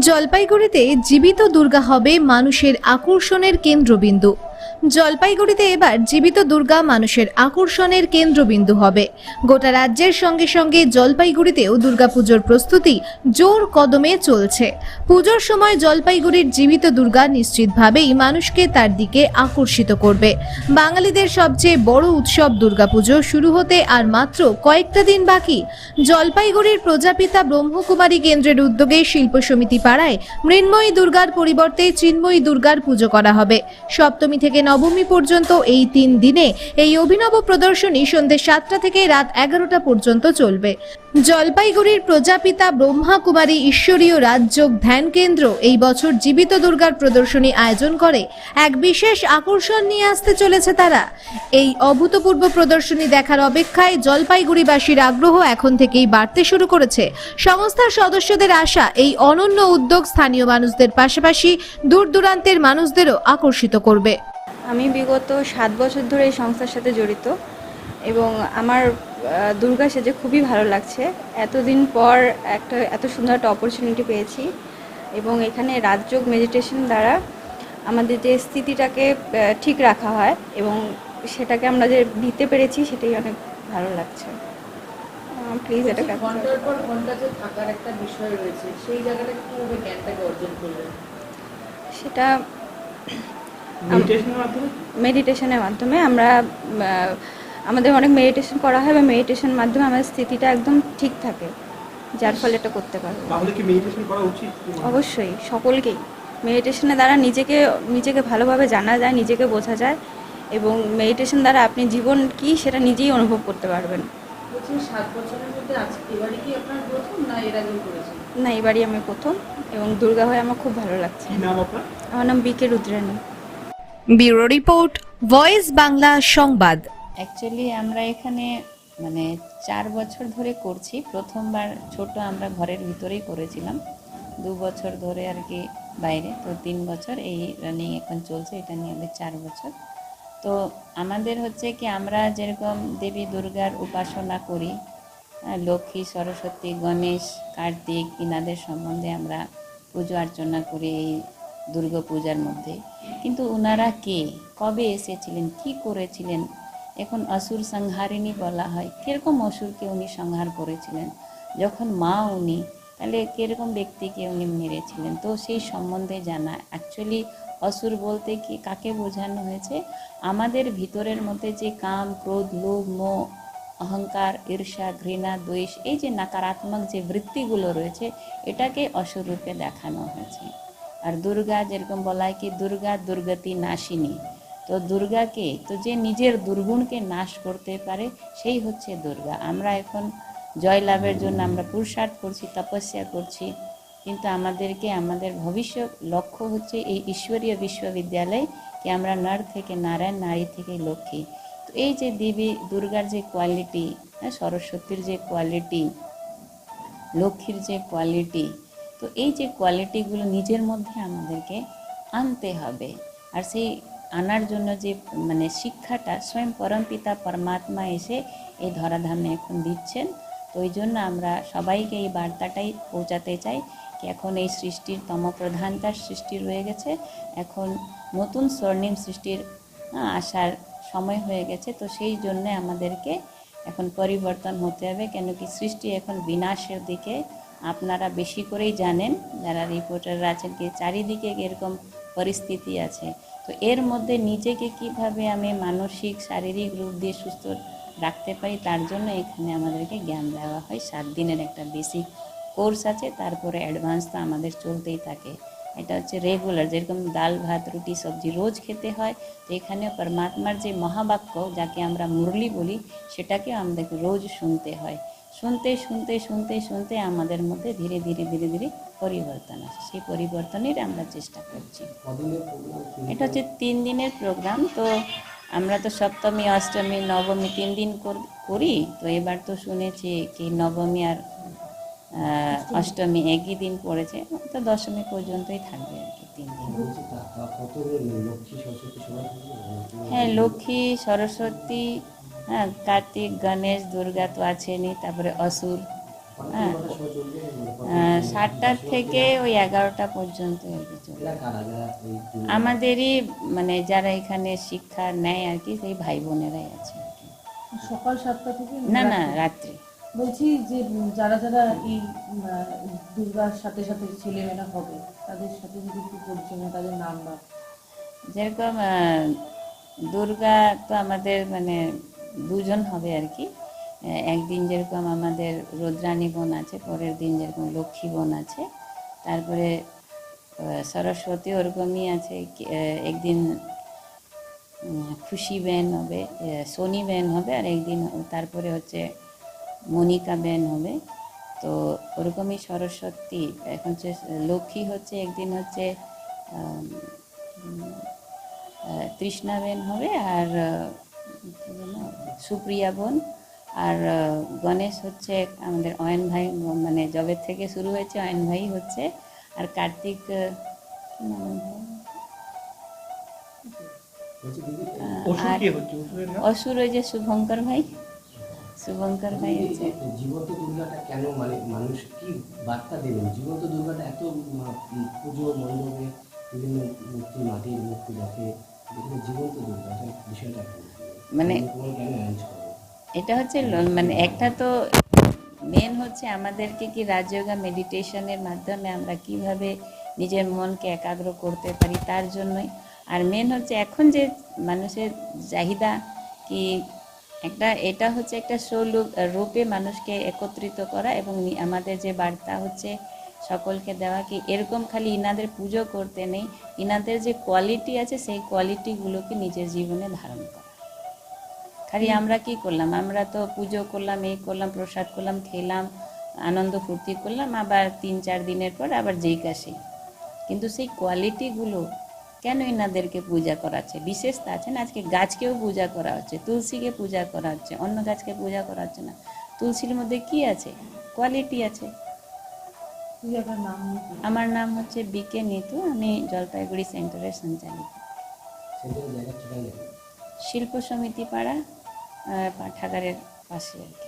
জলপাইগুড়িতে জীবিত দুর্গা হবে মানুষের আকর্ষণের কেন্দ্রবিন্দু। জলপাইগুড়িতে এবার জীবিত দুর্গা মানুষের আকর্ষণের কেন্দ্রবিন্দু হবে। গোটা রাজ্যের সঙ্গে সঙ্গে জলপাইগুড়িতেও দুর্গাপুজোর প্রস্তুতি জোর কদমে চলছে। পুজোর সময় জলপাইগুড়ির জীবিত দুর্গা নিশ্চিতভাবেই মানুষকে তার দিকে আকর্ষিত করবে। বাঙালিদের সবচেয়ে বড় উৎসব দুর্গাপুজো শুরু হতে আর মাত্র কয়েকটা দিন বাকি। জলপাইগুড়ির প্রজাপিতা ব্রহ্মকুমারী কেন্দ্রের উদ্যোগে শিল্প সমিতি পাড়ায় মৃন্ময়ী দুর্গার পরিবর্তে চিন্ময়ী দুর্গার পুজো করা হবে। সপ্তমী থেকে নবমী পর্যন্ত এই তিন দিনে এই অভিনব প্রদর্শনী সন্ধ্যে সাতটা থেকে রাত এগারোটা পর্যন্ত চলবে। জলপাইগুড়ির প্রজাপিতা ব্রহ্মা কুমারী ঈশ্বরীয় রাজযোগ ধ্যান কেন্দ্র এই বছর জীবিত দুর্গার প্রদর্শনী আয়োজন করে। এক বিশেষ আকর্ষণ নিয়ে আসতে চলেছে তারা। এই অভূতপূর্ব প্রদর্শনী দেখার অপেক্ষায় জলপাইগুড়িবাসীর আগ্রহ এখন থেকেই বাড়তে শুরু করেছে। সংস্থার সদস্যদের আশা এই অনন্য উদ্যোগ স্থানীয় মানুষদের পাশাপাশি দূর দূরান্তের মানুষদেরও আকর্ষিত করবে। আমি বিগত সাত বছর ধরে এই সংস্থার সাথে জড়িত এবং আমার দুর্গা সেজে খুবই ভালো লাগছে। এতদিন পর একটা এত সুন্দর একটা অপরচুনিটি পেয়েছি এবং এখানে রাজযোগ মেডিটেশন দ্বারা আমাদের যে স্থিতিটাকে ঠিক রাখা হয় এবং সেটাকে আমরা যে দিতে পেরেছি সেটাই অনেক ভালো লাগছে। প্লিজ এটা ঘণ্টার পর ঘণ্টা যে থাকার একটা বিষয় রয়েছে সেই জায়গাটা কীভাবে জ্ঞানটাকে অর্জন করলেন? সেটা মেডিটেশনের মাধ্যমে? আমরা আমাদের অনেক মেডিটেশন করা হয় বা মেডিটেশনের মাধ্যমে আমাদের স্থিতিটা একদম ঠিক থাকে যার ফলে এটা করতে পারব। তাহলে কি মেডিটেশন করা উচিত? অবশ্যই সকলকেই। মেডিটেশনের দ্বারা নিজেকে নিজেকে ভালোভাবে জানা যায় নিজেকে বোঝা যায় এবং মেডিটেশন দ্বারা আপনি জীবন কি সেটা নিজেই অনুভব করতে পারবেন। বলছি সাত বছরের মধ্যে আজ এবারে কি আপনার প্রথম না এর আগেও করেছেন? না এবারই আমি প্রথম এবং দুর্গা হয়ে আমার খুব ভালো লাগছে। আমার নাম BK Rudrani bureau report, voice Bangla সংবাদ। অ্যাকচুয়ালি আমরা এখানে মানে চার বছর ধরে করছি। প্রথমবার ছোট আমরা ঘরের ভিতরেই করেছিলাম। দু বছর ধরে আর কি বাইরে। তো তিন বছর এই রানিং এখন চলছে, এটা নিয়ে আমাদের চার বছর। তো আমাদের হচ্ছে কি, আমরা যেরকম দেবী দুর্গার উপাসনা করি লক্ষ্মী, সরস্বতী, গণেশ, কার্তিক, ইনাদের সম্বন্ধে আমরা পুজো অর্চনা করি এই দুর্গা পূজার মধ্যে। কিন্তু ওনারা কে? কবে এসেছিলেন? কি করেছিলেন? এখন অসুর সংহারিণী বলা হয়। কীরকম অসুরকে উনি সংহার করেছিলেন? যখন মা উনি, তাহলে কীরকম ব্যক্তিকে উনি মেরেছিলেন? তো সেই সম্বন্ধে জানা। অ্যাকচুয়ালি অসুর বলতে কি, কাকে বোঝানো হয়েছে? আমাদের ভিতরের মধ্যে যে কাম, ক্রোধ, লোভ, মোহ, অহংকার, ঈর্ষা, ঘৃণা, দ্বেষ, এই যে নাকারাত্মক যে বৃত্তিগুলো রয়েছে, এটাকে অসুর রূপে দেখানো হয়েছে। আর দুর্গা যেরকম বলা হয় কি, দুর্গা দুর্গতি নাশিনী। তো দুর্গাকে, তো যে নিজের দুর্গুণকে নাশ করতে পারে, সেই হচ্ছে দুর্গা। আমরা এখন জয়লাভের জন্য আমরা পুরুষার্থ করছি, তপস্যা করছি, কিন্তু আমাদেরকে, আমাদের ভবিষ্যৎ লক্ষ্য হচ্ছে এই ঈশ্বরীয় বিশ্ববিদ্যালয় কি আমরা নর থেকে নারায়ণ, নারী থেকে লক্ষ্মী। তো এই যে দেবী দুর্গার যে কোয়ালিটি হ্যাঁ সরস্বতীর যে কোয়ালিটি লক্ষ্মীর যে কোয়ালিটি তো এই যে কোয়ালিটিগুলো নিজের মধ্যে আমাদেরকে আনতে হবে। আর সেই আনার জন্য যে মানে শিক্ষাটা স্বয়ং পরমপিতা পরমাত্মা এসে এই ধরাধামে এখন দিচ্ছেন। তো ওই জন্য আমরা সবাইকে এই বার্তাটাই পৌঁছাতে চাই কি এখন এই সৃষ্টির তমপ্রধানতার সৃষ্টি রয়ে গেছে। এখন নতুন স্বর্ণিম সৃষ্টির আসার সময় হয়ে গেছে। তো সেই জন্য আমাদেরকে এখন পরিবর্তন হতে হবে কেন কি সৃষ্টি এখন বিনাশের দিকে আপনারা বেশি করেই জানেন, যারা রিপোর্টাররা আছেন কি চারিদিকে এরকম পরিস্থিতি আছে। তো এর মধ্যে নিজেকে কীভাবে আমি মানসিক, শারীরিক রূপ দিয়ে সুস্থ রাখতে পারি, তার জন্য এখানে আমাদেরকে জ্ঞান দেওয়া হয়। সাত দিনের একটা বেসিক কোর্স আছে, তারপরে অ্যাডভান্স তো আমাদের চলতেই থাকে। এটা হচ্ছে রেগুলার যেরকম ডাল, ভাত, রুটি, সবজি রোজ খেতে হয়, তো এখানে পরমাত্মার যে মহাবাক্য, যাকে আমরা মুরলি বলি সেটাকে আমাদেরকে রোজ শুনতে হয়। শুনতে শুনতে শুনতে শুনতে আমাদের মধ্যে ধীরে ধীরে ধীরে ধীরে পরিবর্তন আসে। সেই পরিবর্তনের আমরা চেষ্টা করছি। এটা হচ্ছে তিন দিনের প্রোগ্রাম তো আমরা তো সপ্তমী, অষ্টমী, নবমী তিন দিন করি, তো এবার তো শুনেছি কি নবমী আর অষ্টমী একই দিন পড়েছে তো দশমী পর্যন্তই থাকবে আর কি তিন দিন। হ্যাঁ লক্ষ্মী সরস্বতী হ্যাঁ কার্তিক গণেশ দুর্গা তো আছেনই তারপরে অসুর হ্যাঁ। সাতটার থেকে ওই এগারোটা পর্যন্ত আর কি চলে আমাদেরই মানে যারা এখানে শিক্ষা নেয় আর কি সেই ভাই বোনেরাই আছে সকাল সাতটা থেকে না না রাত্রি। বলছি যে যারা যারা এই দুর্গার সাথে সাথে ছেলেমেয়েরা হবে, তাদের সাথে যদি একটু পরিচয় তাদের নাম বা। যেরকম দুর্গা তো আমাদের মানে দুজন হবে আর কি। একদিন যেরকম আমাদের রুদ্রাণী বোন আছে, পরের দিন যেরকম লক্ষ্মী বোন আছে। তারপরে সরস্বতী ওরকমই আছে একদিন খুশি বেন হবে সোনি বেন হবে, আর একদিন তারপরে হচ্ছে মনিকা বেন হবে। তো ওরকমই সরস্বতী এখন হচ্ছে লক্ষ্মী হচ্ছে একদিন হচ্ছে তৃষ্ণা বেন হবে আর সুপ্রিয়া বোন। আর গণেশ হচ্ছে আমাদের অয়ন ভাই মানে জবের থেকে শুরু হয়েছে অয়ন ভাই হচ্ছে। আর কার্তিক অসুর ওই যে শুভঙ্কর ভাই। শুভঙ্কর ভাই হচ্ছে জীবন্ত দুর্গাটা কেন? মানে মানুষ কি বার্তা দেবেন জীবন্ত দুর্গাটা এত পুজো মণ্ডপে বিভিন্ন মূর্তি মাটির মূর্তি রাখে জীবন্ত দুর্গা এটা বিষয়টা মানে- এটা হচ্ছে মানে একটা তো মেন হচ্ছে আমাদেরকে কি রাজযোগা মেডিটেশনের মাধ্যমে আমরা কীভাবে নিজের মনকে একাগ্র করতে পারি তার জন্যই। আর মেন হচ্ছে এখন যে মানুষের চাহিদা কি একটা এটা হচ্ছে একটা সৌলুক রূপে মানুষকে একত্রিত করা এবং আমাদের যে বার্তা হচ্ছে সকলকে দেওয়া কি এরকম খালি ইনাদের পুজো করতে নেই ইনাদের যে কোয়ালিটি আছে সেই কোয়ালিটিগুলোকে নিজের জীবনে ধারণ করা। খালি আমরা কি করলাম? আমরা তো পুজো করলাম এই করলাম প্রসাদ করলাম খেলাম আনন্দ ফুর্তি করলাম আবার তিন চার দিনের পর আবার যেই কাশি কিন্তু সেই কোয়ালিটিগুলো কেন এনাদেরকে পূজা করাচ্ছে বিশেষতা আছে না আজকে গাছকেও পূজা করা হচ্ছে তুলসীকে পূজা করা হচ্ছে অন্য গাছকে পূজা করা হচ্ছে না। তুলসীর মধ্যে কি আছে? কোয়ালিটি আছে? আমার নাম হচ্ছে বিকে নিতু আমি জলপাইগুড়ি সেন্টারের সঞ্চালিত। শিল্প সমিতি পাড়া পাঠাগারের পাশে। আর কি